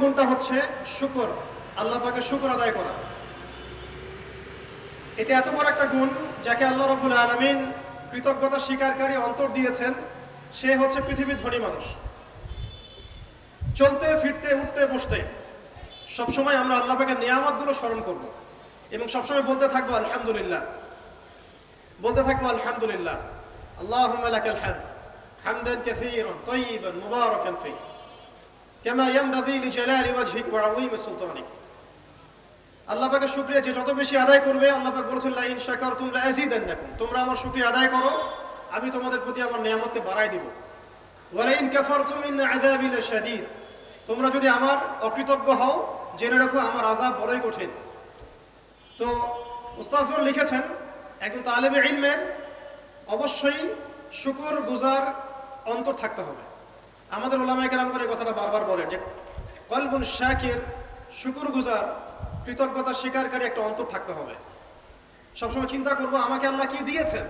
গুণটা হচ্ছে শুকর, আল্লাহ পাকে শুকর আদায় করা। এটা এত বড় একটা গুণ যাকে আল্লাহ রবুল আলমিন কৃতজ্ঞতা স্বীকারকারী অন্তর দিয়েছেন, সে হচ্ছে পৃথিবীর ধনী মানুষ। চলতে, ফিরতে, উঠতে, বসতে, সবসময় আমরা আল্লাহ পাকের নিয়ামতগুলো স্মরণ করব এবং সবসময় বলতে থাকব, আলহামদুলিল্লাহ। বলতে থাকব, আলহামদুলিল্লাহ। আল্লাহ হামদ। হামদান কাসীরান, তাইয়িবান, মুবারাকান ফিহি। কেমা ইয়ামবাগি লিজালাল ওয়াজহিক ওয়া আযীম সুলতানিক। আল্লাহ পাকের শুক্রিয়া যে যত বেশি আদায় করবে, আল্লাহ পাক বলেছেন লা ইন লাইজি দেন না তোমরা আমার শুক্রিয়া আদায় করো, আমি তোমাদের প্রতি আমার নিয়ামতকে বাড়াই দেব। ওয়া লা ইন কাফারতুম ইন আযাবি তোমরা যদি আমার অকৃতজ্ঞ হও, জেনে রাখো আমার আজাব বড়ই কঠিন। তো উস্তাজগণ লিখেছেন, একজন তালেবে ইলমের অবশ্যই শুকর গুজার অন্তর থাকতে হবে। আমাদের ওলামায় কেরাম করে কথাটা বারবার বলেন যে কলবুন শাকের শুকুর গুজার কৃতজ্ঞতা স্বীকারকারী একটা অন্তর থাকতে হবে। সবসময় চিন্তা করব, আমাকে আল্লাহ কি দিয়েছেন?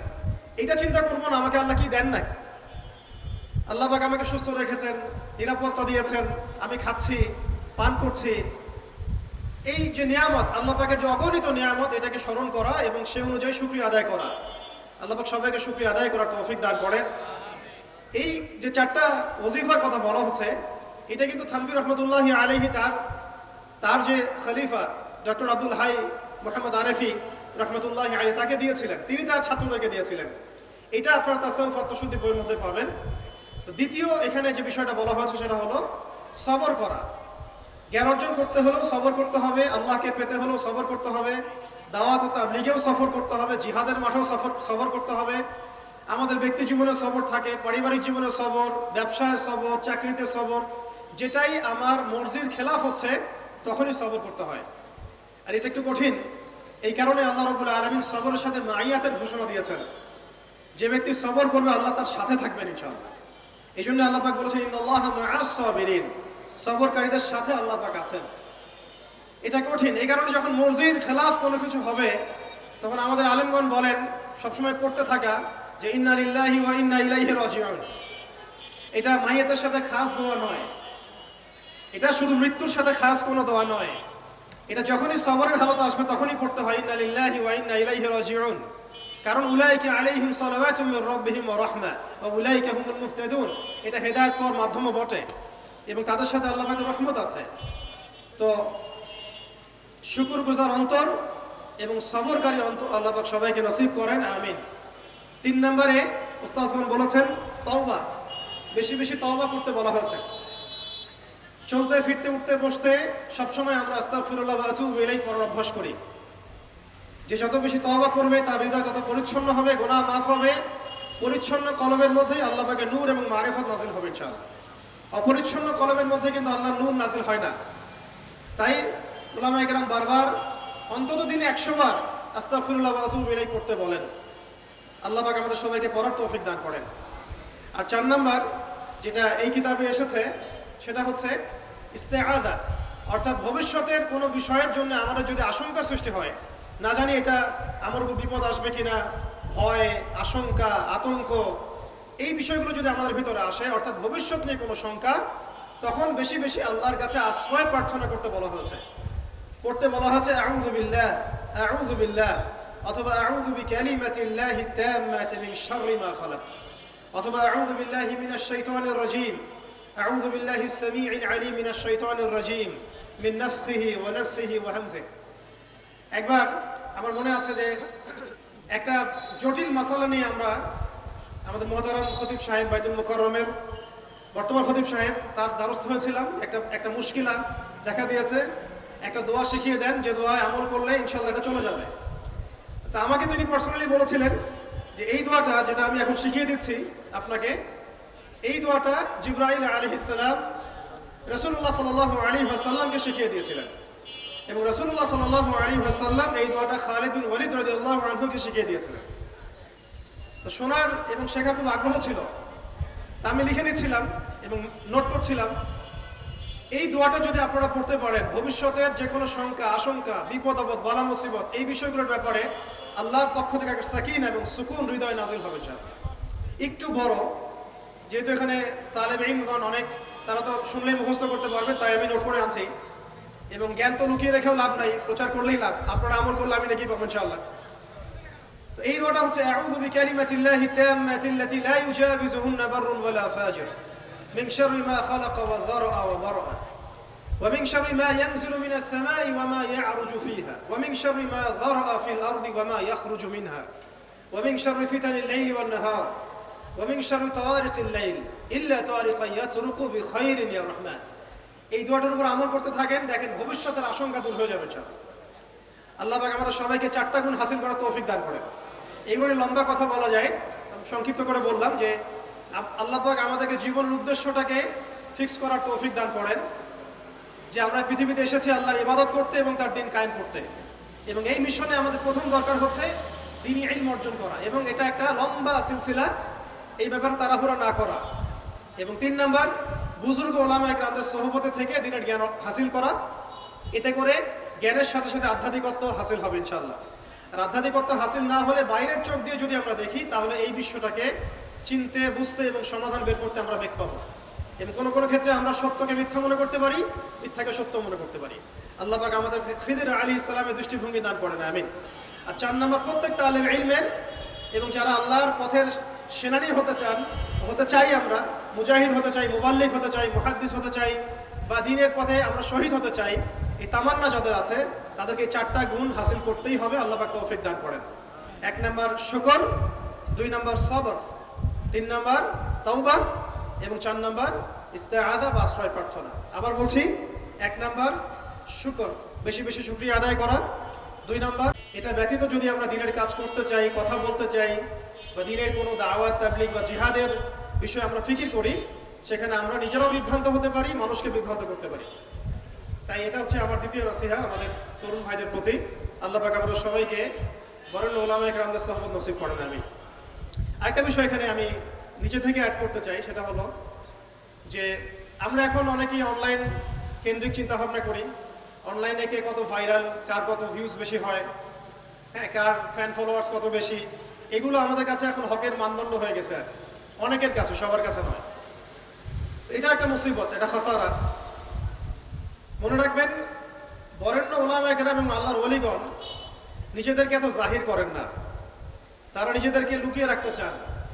এটা চিন্তা করব না, আমাকে আল্লাহ কি দেন নাই? আল্লাহ পাক আমাকে সুস্থ রেখেছেন, নিরাপত্তা দিয়েছেন, আমি খাচ্ছি, পান করছি। এই যে নিয়ামত, আল্লাহ পাকের যে অগণিত নিয়ামত, এটাকে স্মরণ করা এবং সে অনুযায়ী সুক্রিয়া আদায় করা। আল্লাহ পাক সবাইকে সুক্রিয়া আদায় করার তৌফিক দান করেন। এই যে চারটা ওজিফার কথা বলা হচ্ছে, এটা কিন্তু থানবির রহমতুল্লাহ আলহি তার তার যে খলিফা, ডক্টর আব্দুল হাই মোহাম্মদ আরেফি রহমতুল্লাহ আলী তাকে দিয়েছিলেন। তিনি তার ছাত্রদেরকে দিয়েছিলেন। এটা আপনারা তাসাউফ আত্মশুদ্ধি বইয়ের মধ্যে পাবেন। তো দ্বিতীয় এখানে যে বিষয়টা বলা হয়েছে সেটা হলো সবর করা। জ্ঞান অর্জন করতে হলেও সবর করতে হবে, আল্লাহকে পেতে হলেও সবর করতে হবে, দাওয়াত ও তাবলিগেও সফর করতে হবে, জিহাদের মাঠেও সফর, সবর করতে হবে আমাদের ব্যক্তি জীবনে সবর থাকে, পারিবারিক জীবনে সবর ব্যবসায় সবর, চাকরিতে সবর, যেটাই আমার মর্জির খেলাফ হচ্ছে, তখনই সবর করতে হয়। আর এটা একটু কঠিন। এই কারণে আল্লাহ রবুল্লা আলমিন সবরের সাথে মাইয়াতের ঘোষণা দিয়েছেন। যে ব্যক্তি সবর করবে, আল্লাহ তার সাথে থাকবেন ইনশাআল্লাহ। এই জন্য আল্লাহ পাক বলেছেন সাবিরিন। সবরকারীদের সাথে আল্লাহ পাক আছেন। এটা কঠিন। এই কারণে যখন মর্জির খেলাফ কোনো কিছু হবে, তখন আমাদের আলেমগণ বলেন, সবসময় পড়তে থাকা যে ইন্না লিল্লাহি ওয়া ইন্না ইলাইহি রাজিউন। এটা মাইয়াতের সাথে খাস দোয়া নয়। এটা শুধু মৃত্যুর সাথে খাস কোনো দোয়া নয়। এটা যখনই সবরের হালত আসবে তখনই পড়তে হয়, ইন্না লিল্লাহি ওয়া ইন্না ইলাইহি রাজিউন। কারণ উলাইকা আলাইহিম সালাওয়াতুম মির রাব্বিহিম ওয়া রাহমা, ওয়া উলাইকা হুমুল মুহতাদুন। এটা হেদায়েত পাওয়ার মাধ্যমও বটে এবং তাদের সাথে আল্লাহ পাকের রহমত আছে। তো শুকুর গুজার অন্তর এবং সবরকারী অন্তর আল্লাহ পাক সবাইকে নসিব করেন, আমিন। তিন নম্বরে উস্তাজগণ বলেছেন, তওবা, বেশি বেশি তওবা করতে বলা হয়েছে। চলতে, ফিরতে, উঠতে, বসতে, সবসময় আমরা আতুবু ইলাইহি পড়ার অভ্যাস করি। যে যত বেশি তওবা করবে, তার হৃদয় তত পরিচ্ছন্ন হবে গোনা মাফ হবে। পরিচ্ছন্ন কলমের মধ্যেই আল্লাহ পাকে নূর এবং মারেফত নাজিল হবে ইনশাআল্লাহ। অপরিচ্ছন্ন কলমের মধ্যে কিন্তু আল্লাহ নূর নাজিল হয় না। তাই ওলামায়ে কেরাম বারবার অন্তত দিনে একশো বার আতুবু ইলাইহি পড়তে বলেন। আল্লাহ পাক আমাদের সবাইকে পড়ার তৌফিক দান করেন। আর চার নাম্বার যেটা এই কিতাবে এসেছে, সেটা হচ্ছে ইস্তেআদা, অর্থাৎ ভবিষ্যতের কোনো বিষয়ের জন্য আমাদের যদি আশঙ্কা সৃষ্টি হয়, না জানি এটা আমার উপর বিপদ আসবে কিনা, ভয়, আশঙ্কা, আতঙ্ক, এই বিষয়গুলো যদি আমাদের ভিতরে আসে, অর্থাৎ ভবিষ্যৎ নিয়ে কোনো শঙ্কা, তখন বেশি বেশি আল্লাহর কাছে আশ্রয় প্রার্থনা করতে বলা হয়েছে। পড়তে বলা হয়েছে, আউযু বিল্লাহ আউযু বিল্লাহ। অথবা আউযু বিকালিমাতিল্লাহি তাম্মাতি মিন শাররি মা খালাক, অথবা আউযু বিল্লাহি মিনাশ শাইতানির রাজীম, আউযু বিল্লাহি সামিউল আলিম মিনাশ শাইতানির রাজীম, মিন নাফখিহি ওয়া নাফসিহি ওয়া হামজিহি। একবার আমার মনে আছে যে একটা জটিল মশালা নিয়ে আমরা আমাদের মহতারাম খতিব সাহেব বাইতুল মুকাররমের, বর্তমান খতিব সাহেব তার দ্বারস্থ হয়েছিলাম। একটা একটা মুশকিলা দেখা দিয়েছে। একটা দোয়া শিখিয়ে দেন যে দোয়ায় আমল করলে ইনশাল্লাহ এটা চলে যাবে। তা আমাকে তিনি পার্সোনালি বলেছিলেন যে এই দোয়াটা যেটা আমি এখন শিখিয়ে দিচ্ছি আপনাকে, এই দোয়াটা জিব্রাইল আলহিসাল্লাম রসুল্লাহ সাল আলী সাল্লামকে শিখিয়ে দিয়েছিলেন। এবং রসুল্লাহ সাল আলী সাল্লাম এই দোয়াটা খালিদ বিন ওয়ালিদ আল্লাহ আনহুকে শিখিয়ে দিয়েছিলেন। তো শোনার এবং শেখার খুব আগ্রহ ছিল। তা আমি লিখে নিচ্ছিলাম এবং নোট করছিলাম। এই দোয়াটা যদি আপনারা পড়তে পারেন, ভবিষ্যতের যে কোনো শঙ্কা, আশঙ্কা, বিপদ, আপদ, বালা, মুসিবত এই বিষয়গুলোর ব্যাপারে আল্লাহর পক্ষ থেকে একটা সাকিন এবং সুকুন হৃদয় নাজিল হবে চান একটু বড়, যেহেতু এখানে তালেব ইমগণ অনেক, তারা তো শুনলেই মুখস্থ করতে পারবেন তাই আমি নোট করে আনছি। এবং জ্ঞান তো লুকিয়ে রেখেও লাভ নাই, প্রচার করলেই লাভ, আপনারা আমল করলে আমি নাকি পাবো ইনশাআল্লাহ। তো এই দোয়াটা হচ্ছে, আউযু বিকালিমাতিল্লাহি তাম্মাতিল্লাতি লা ইউজাবিজুহুন্না বাররুন ওয়ালা ফাজির, মিন শাররি মা খালাকা ওয়া যারআ ওয়া বারআ। ومن شر ما ينزل من السماء وما يعرج فيها ومن شر ما ذرأ في الأرض وما يخرج منها ومن شر فتن الليل والنهار ومن شر طوارق الليل إلا طارقا يطرق بخير يا رحمن এই দোয়াটার উপর আমল করতে থাকেন দেখেন ভবিষ্যতের আশঙ্কা দূর হয়ে যাবে ইনশাআল্লাহ আল্লাহ পাক আমাদের সবাইকে চারটা গুণ হাসিল করার তৌফিক দান করেন এইগুলি লম্বা কথা বলা যায় আমি সংক্ষিপ্ত করে বললাম যে আপ- আল্লাহ পাক আমাদেরকে জীবনের উদ্দেশ্যটাকে ফিক্স করার তৌফিক দান করেন যে আমরা পৃথিবীতে এসেছি আল্লাহর ইবাদত করতে এবং তার দিন কায়েম করতে। এবং এই মিশনে আমাদের প্রথম দরকার হচ্ছে দিনই ইলম অর্জন করা এবং এটা একটা লম্বা সিলসিলা, এই ব্যাপারে তাড়াহুড়া না করা। এবং তিন নাম্বার, বুজুর্গ ওলামা একরামদের সহবতে থেকে দিনের জ্ঞান হাসিল করা। এতে করে জ্ঞানের সাথে সাথে আধ্যাত্মিকত্ব হাসিল হবে ইনশাল্লাহ আর আধ্যাত্মিকত্ব হাসিল না হলে বাইরের চোখ দিয়ে যদি আমরা দেখি, তাহলে এই বিশ্বটাকে চিনতে, বুঝতে এবং সমাধান বের করতে আমরা বেগ পাবো। এবং কোনো কোনো ক্ষেত্রে আমরা সত্যকে মিথ্যা মনে করতে পারি, মিথ্যাকে সত্য মনে করতে পারি। আল্লাহ পাক আমাদের খিদির আলী ইসলামের দৃষ্টিভঙ্গি দান করেন, আমিন। আর চার নম্বর, প্রত্যেকটা আলেম ইলমের এবং যারা আল্লাহর পথের সেনানি হতে চান, হতে চাই আমরা, মুজাহিদ হতে চাই, মুবাল্লিক হতে চাই, মুহাদ্দিস হতে চাই, বা দিনের পথে আমরা শহীদ হতে চাই, এই তামান্না যাদের আছে, তাদেরকে চারটা গুণ হাসিল করতেই হবে, আল্লাহ পাক তৌফিক দান করেন। এক নম্বর, শুকর, দুই নম্বর, সবর, তিন নম্বর, তওবা এবং চার নম্বর, ইস্তেআদা বা আশ্রয় প্রার্থনা। আবার বলছি, এক নম্বর, শুকর। বেশি বেশি শুকরিয়া আদায় করা। দুই নম্বর, এটা ব্যতীত যদি আমরা দিনের কাজ করতে চাই, কথা বলতে চাই, বা দিনের কোনো দাওয়াত, তাবলিগ বা জিহাদের বিষয়ে আমরা ফিকির করি, সেখানে আমরা নিজেরাও বিভ্রান্ত হতে পারি, মানুষকে বিভ্রান্ত করতে পারি। তাই এটা হচ্ছে আমার দ্বিতীয় নসিহা আমাদের তরুণ ভাইদের প্রতি। আল্লাহ পাক আমাদের সবাইকে বরেণ্য ওলামা একরামদের সহমত নসিব করেন আমি আরেকটা বিষয় এখানে আমি নিচে থেকে অ্যাড করতে চাই, সেটা হলো যে আমরা এখন অনেকেই অনলাইন কেন্দ্রিক চিন্তা ভাবনা করি অনলাইনে কে কত ভাইরাল কার কত ভিউজ বেশি হয় হ্যাঁ কার ফ্যান ফলোয়ার্স কত বেশি, এগুলো আমাদের কাছে এখন হকের মানদণ্ড হয়ে গেছে। আর অনেকের কাছে, সবার কাছে নয়। এটা একটা মুসিবত, এটা খসারা। মনে রাখবেন, বরেণ্য ওলামা একরাম এবং আল্লাহর অলিগণ নিজেদেরকে এত জাহির করেন না। তারা নিজেদেরকে লুকিয়ে রাখতে চান।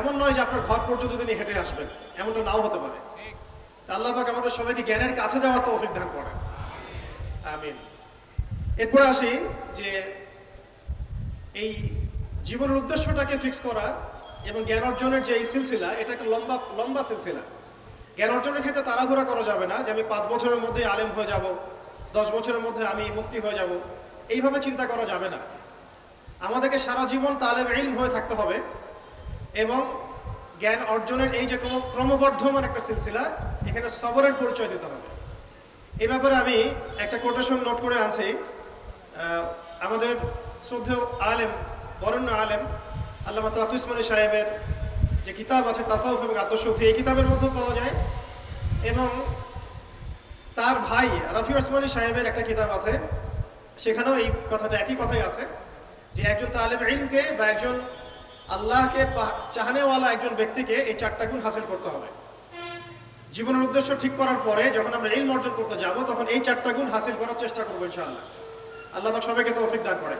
এমন নয় যে আপনার ঘর পর্যন্ত তিনি হেঁটে আসবেন, এমনটা নাও হতে পারে। আল্লাহ পাক আমাদের সবাইকে জ্ঞানের কাছে যাওয়ার তৌফিক দান করেন। আমিন। এরপরে আসি যে এই জীবনের উদ্দেশ্যটাকে ফিক্স করা এবং জ্ঞান অর্জনের যে এই সিলসিলা, এটা একটা লম্বা লম্বা সিলসিলা। জ্ঞান অর্জনের ক্ষেত্রে তাড়াহুড়া করা যাবে না যে আমি পাঁচ বছরের মধ্যে আলেম হয়ে যাব, দশ বছরের মধ্যে আমি মুফতি হয়ে যাব। এইভাবে চিন্তা করা যাবে না। আমাদেরকে সারা জীবন তালেব ইলম হয়ে থাকতে হবে। এবং জ্ঞান অর্জনের এই যে ক্রম- ক্রমবর্ধমান একটা সিলসিলা, এখানে সবরের পরিচয় দিতে হবে। এ ব্যাপারে আমি একটা কোটেশন নোট করে আনছি। আমাদের শ্রদ্ধেয় আলেম, বরেণ্য আলেম, আল্লামা তাকি উসমানী সাহেবের যে কিতাব আছে, তাসাউফ এবং আত্মশুদ্ধি, এই কিতাবের মধ্যে পাওয়া যায়। এবং তার ভাই রাফি ওসমানী সাহেবের একটা কিতাব আছে, সেখানেও এই কথাটা একই কথাই আছে যে একজন তালেব ইলমকে বা একজন আল্লাহকে চাহানেওয়ালা একজন ব্যক্তিকে এই চারটা গুণ হাসিল করতে হবে। জীবনের উদ্দেশ্য ঠিক করার পরে যখন আমরা এই অর্জন করতে যাব, তখন এই চারটা গুণ হাসিল করার চেষ্টা করব ইনশাআল্লাহ। আল্লাহ সবাইকে তৌফিক দান করে